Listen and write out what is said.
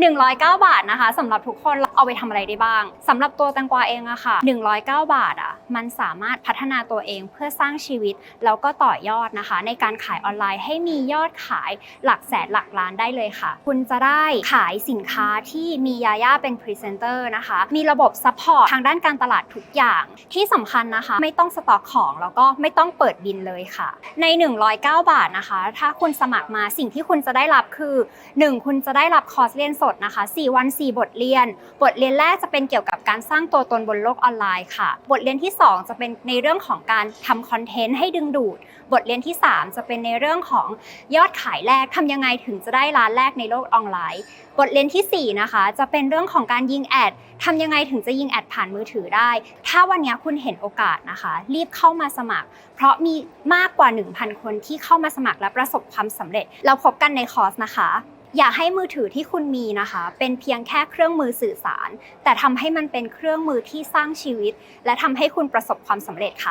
109 บาทนะคะสำหรับทุกคนเอาไปทำอะไรได้บ้างสำหรับตัวแตงกวาเองอะค่ะ 109 บาทอะมันสามารถพัฒนาตัวเองเพื่อสร้างชีวิต แล้วก็ต่อยอดนะคะ ในการขายออนไลน์ให้มียอดขายหลักแสนหลักล้านได้เลยค่ะ คุณจะได้ขายสินค้าที่มียาย่าเป็นพรีเซนเตอร์นะคะ มีระบบซัพพอร์ตทางด้านการตลาดทุกอย่างที่สำคัญนะคะ ไม่ต้องสต็อกของแล้วก็ไม่ต้องเปิดบินเลยค่ะ ใน 109 บาทนะคะ ถ้าคุณสมัครมาสิ่งที่คุณจะได้รับคือ 1 คุณจะได้รับคอร์สเรียนสดนะคะ 4 วัน 4 บทเรียน บทเรียนแรกจะเป็นเกี่ยวกับการสร้างตัวตนบนโลกออนไลน์ค่ะ บทเรียนที่ 2 จะเป็นในเรื่องของการทำคอนเทนต์ให้ดึงดูด บทเรียนที่ 3 จะเป็นในเรื่องของยอดขายแรกทำยังไงถึงจะได้ร้านแรกในโลกออนไลน์ บทเรียนทีสี่4 นะคะ จะเป็นเรื่องของการยิงแอดทำยังไงถึงจะยิงแอดผ่านมือถือได้ ถ้าวันนี้คุณเห็นโอกาสนะคะ รีบเข้ามาสมัคร เพราะมีมากกว่า 1,000 คนที่เข้ามาสมัครและประสบความสำเร็จ เราพบกันในคอร์สนะคะ อย่าให้มือถือที่คุณมีนะคะ เป็นเพียงแค่เครื่องมือสื่อสาร แต่ทำให้มันเป็นเครื่องมือที่สร้างชีวิต และทำให้คุณประสบความสำเร็จค่ะ